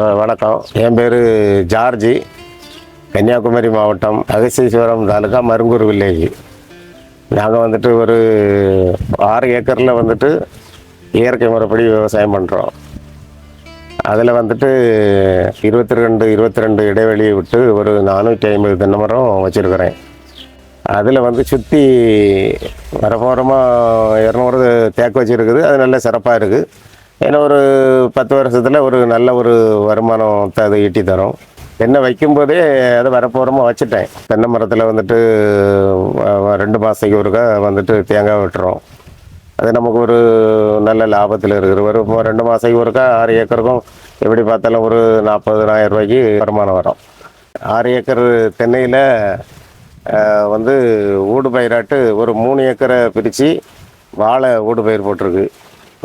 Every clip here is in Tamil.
வணக்கம். என் பேர் ஜார்ஜி. கன்னியாகுமரி மாவட்டம் அகசீஸ்வரம் தாலுகா மருங்கூர் வில்லேஜ். நாங்கள் வந்துட்டு ஒரு ஆறு ஏக்கரில் வந்துட்டு இயற்கை முறைப்படி விவசாயம் பண்ணுறோம் அதில் வந்துட்டு இருபத்தி ரெண்டு இருபத்தி ரெண்டு இடைவெளியை விட்டு ஒரு நானூற்றி ஐம்பது தென்னை மரம் வச்சுருக்கிறேன். அதில் வந்து சுற்றி வரப்போரமாக இரநூறு தேக்கு வச்சுருக்குது. அது நல்ல சிறப்பாக இருக்குது ஏன்னா ஒரு பத்து வருஷத்தில் ஒரு நல்ல ஒரு வருமானத்தை அது ஈட்டி தரும். தென்னை வைக்கும்போதே அதை வரப்போகிறமா வச்சுட்டேன். தென்னை மரத்தில் வந்துட்டு ரெண்டு மாதத்துக்கு ஒருக்கா வந்துட்டு தேங்காய் வெட்டுறோம். அது நமக்கு ஒரு நல்ல லாபத்தில் இருக்குது. ஒரு இப்போ ரெண்டு மாதத்துக்கு ஒருக்கா ஆறு ஏக்கருக்கும் எப்படி பார்த்தாலும் ஒரு நாற்பதுனாயிரம் ரூபாய்க்கு வருமானம் வரும். ஆறு ஏக்கர் தென்னையில் வந்து ஊடு பயிராட்டு ஒரு மூணு ஏக்கரை பிரித்து வாழை ஊடு பயிர் போட்டிருக்கு.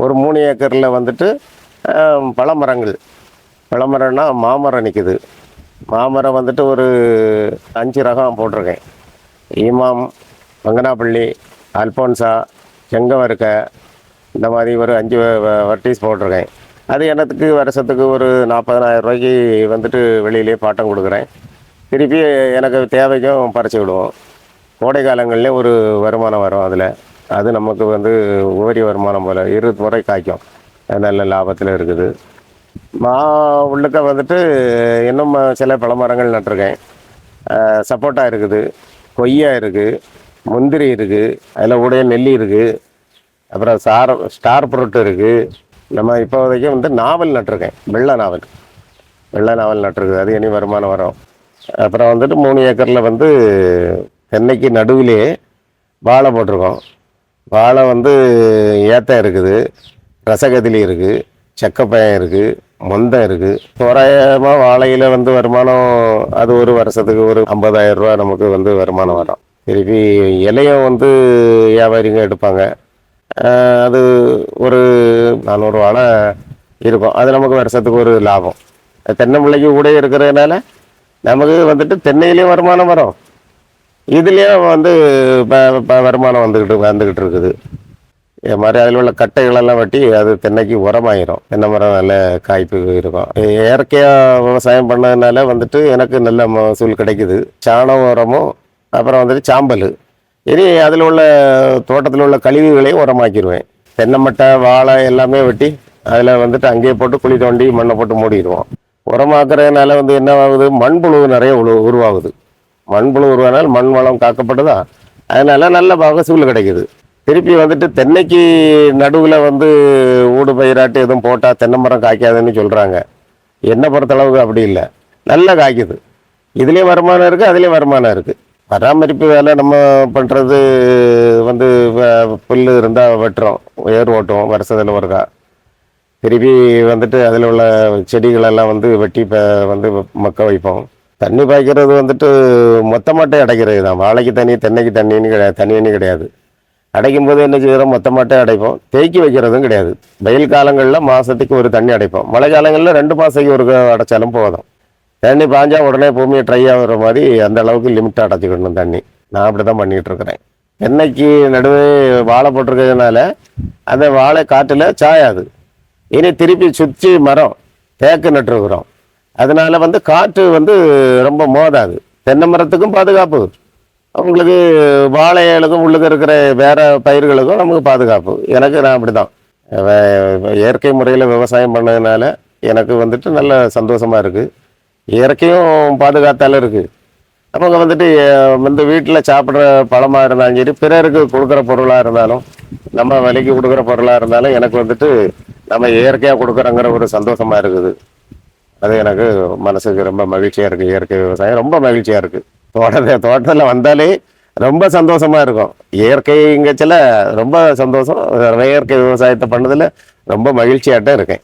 ஒரு மூணு ஏக்கரில் வந்துட்டு பழமரங்கள் பழமரம்னா மாமரம் நிற்கிது மாமரம் வந்துட்டு ஒரு அஞ்சு ரகம் போட்டிருக்கேன். ஈமாம் மங்கனாப்பள்ளி அல்போன்சா செங்கவருக்க இந்த மாதிரி ஒரு அஞ்சு வர்டீஸ் போட்டிருக்கேன். அது எனக்கு வருஷத்துக்கு ஒரு நாற்பதனாயிரம் ரூபாய்க்கு வந்துட்டு வெளியிலே பாட்டம் கொடுக்குறேன். திருப்பி எனக்கு தேவைக்கும் பறிச்சு விடுவோம். கோடை காலங்களில் ஒரு வருமானம் வரும் அதில். அது நமக்கு வந்து உபரி வருமானம் போல் இருபது முறை காய்க்கும். அது நல்ல லாபத்தில் இருக்குது. மா உள்ளுக்க வந்துட்டு இன்னும் சில பழமரங்கள் நட்டிருக்கேன். சப்போட்டா இருக்குது கொய்யா இருக்குது முந்திரி இருக்குது அதில் உடைய நெல்லி இருக்குது அப்புறம் சார் ஸ்டார் புரோட்டு இருக்குது நம்ம இப்போதைக்கு வந்து நாவல் நட்டிருக்கேன் வெள்ளை நாவல். வெள்ளை நாவல் நட்டிருக்குது அது இனி வருமானம் வரும். அப்புறம் வந்துட்டு மூணு ஏக்கரில் வந்து தென்னைக்கு நடுவிலே வாழை போட்டிருக்கோம். வாழை வந்து ஏத்தம் இருக்குது ரசகதிலி இருக்குது செக்கப்பயம் இருக்குது மொந்தம் இருக்குது தோராயமாக வாழையில் வந்து வருமானம் அது ஒரு வருஷத்துக்கு ஒரு ஐம்பதாயிரம் ரூபா நமக்கு வந்து வருமானம் வரும். திருப்பி இலையும் வந்து வியாபாரிங்க எடுப்பாங்க. அது ஒரு நானூறு வாழை இருக்கும். அது நமக்கு வருஷத்துக்கு ஒரு லாபம். தென்னை பிள்ளைக்கு கூட இருக்கிறதுனால நமக்கு வந்துட்டு தென்னையிலையும் வருமானம் வரும். இதுலேயும் வந்து இப்போ வருமானம் வந்துக்கிட்டு வந்துக்கிட்டு இருக்குது. இது மாதிரி அதில் உள்ள கட்டைகளெல்லாம் வெட்டி அது தென்னைக்கு உரமாயிரும். தென்னை மரம் நல்ல காய்ப்பு இருக்கும். இயற்கையாக விவசாயம் பண்ணதுனால வந்துட்டு எனக்கு நல்ல மகசூல் கிடைக்குது. சாணம் உரமும் அப்புறம் வந்துட்டு சாம்பல். இனி அதில் உள்ள தோட்டத்தில் உள்ள கழிவுகளையும் உரமாக்கிடுவேன் தென்னை மட்டை வாழை எல்லாமே வெட்டி அதில் வந்துட்டு அங்கேயே போட்டு குழி தோண்டி மண்ணை போட்டு மூடிடுவோம். உரமாக்குறதுனால வந்து என்ன ஆகுது? மண்புழு நிறைய உரு- உருவாகுது. மண்புழு உருவானால் மண் வளம் காக்கப்பட்டதா? அதனால் நல்ல மகசூல் கிடைக்குது. திருப்பி வந்துட்டு தென்னைக்கு நடுவில் வந்து ஊடு பயிராட்டு எதுவும் போட்டால் தென்னை மரம் காய்க்காதுன்னு சொல்கிறாங்க என்னை பொறுத்தளவுக்கு அப்படி இல்லை. நல்லா காய்க்குது. இதுலேயும் வருமானம் இருக்குது அதுலேயும் வருமானம் இருக்குது பராமரிப்பு வேலை நம்ம பண்ணுறது வந்து வ- புல் இருந்தால் வெட்டுறோம் ஏர் ஓட்டுவோம் வருஷத்தில் ஒருக்கா திருப்பி வந்துட்டு அதில் உள்ள செடிகளெல்லாம் வந்து வெட்டி இப்போ வந்து மக்க வைப்போம். தண்ணி பாய்க்கிறது வந்துட்டு மொத்தமாட்டே அடைக்கிறது தான். வாழைக்கு தண்ணி தென்னைக்கு தண்ணின்னு கிடையாது தண்ணின்னு கிடையாது. அடைக்கும் போது என்ன செய்கிறோம் மொத்தமாட்டே அடைப்போம். தேக்கி வைக்கிறதும் கிடையாது. வெயில் காலங்களில் மாதத்துக்கு ஒரு தண்ணி அடைப்போம். மழை காலங்களில் ரெண்டு மாதத்துக்கு ஒரு அடைச்சாலும் போதும். தண்ணி பாஞ்சால் உடனே பூமியை ட்ரை ஆகிற மாதிரி அந்த அளவுக்கு லிமிட்டாக அடைச்சிக்கணும் தண்ணி. நான் அப்படி தான் பண்ணிகிட்டு இருக்கிறேன். தென்னைக்கு நடுவே வாழை போட்டிருக்கிறதுனால அந்த வாழை காட்டில் சாயாது. இனி திருப்பி சுற்றி மரம் தேக்கு நட்டுருக்குறோம். அதனால வந்து காற்று வந்து ரொம்ப மோதாது. தென்னை மரத்துக்கும் பாதுகாப்பு. உங்களுக்கு வாழைகளுக்கும் உள்ளுக்கு இருக்கிற வேறு பயிர்களுக்கும் நமக்கு பாதுகாப்பு. எனக்கு நான் அப்படிதான். தான் இயற்கை முறையில் விவசாயம் பண்ணதுனால எனக்கு வந்துட்டு நல்ல சந்தோஷமா இருக்குது இயற்கையும் பாதுகாத்தால இருக்குது அவங்க வந்துட்டு வந்து வீட்டில் சாப்பிட்ற பழமாக இருந்தாலும் சரி பிறருக்கு கொடுக்குற பொருளாக இருந்தாலும் நம்ம விலைக்கு கொடுக்குற பொருளாக இருந்தாலும் எனக்கு வந்துட்டு நம்ம இயற்கையாக கொடுக்குறோங்கிற ஒரு சந்தோஷமாக இருக்குது. அது எனக்கு மனசுக்கு ரொம்ப மகிழ்ச்சியாக இருக்குது இயற்கை விவசாயம் ரொம்ப மகிழ்ச்சியாக இருக்குது தோட்டத்தை தோட்டத்தில் வந்தாலே ரொம்ப சந்தோஷமாக இருக்கும். இயற்கைங்கச்சில் ரொம்ப சந்தோஷம். இயற்கை விவசாயத்தை பண்ணதில் ரொம்ப மகிழ்ச்சியாட்டம் இருக்கேன்.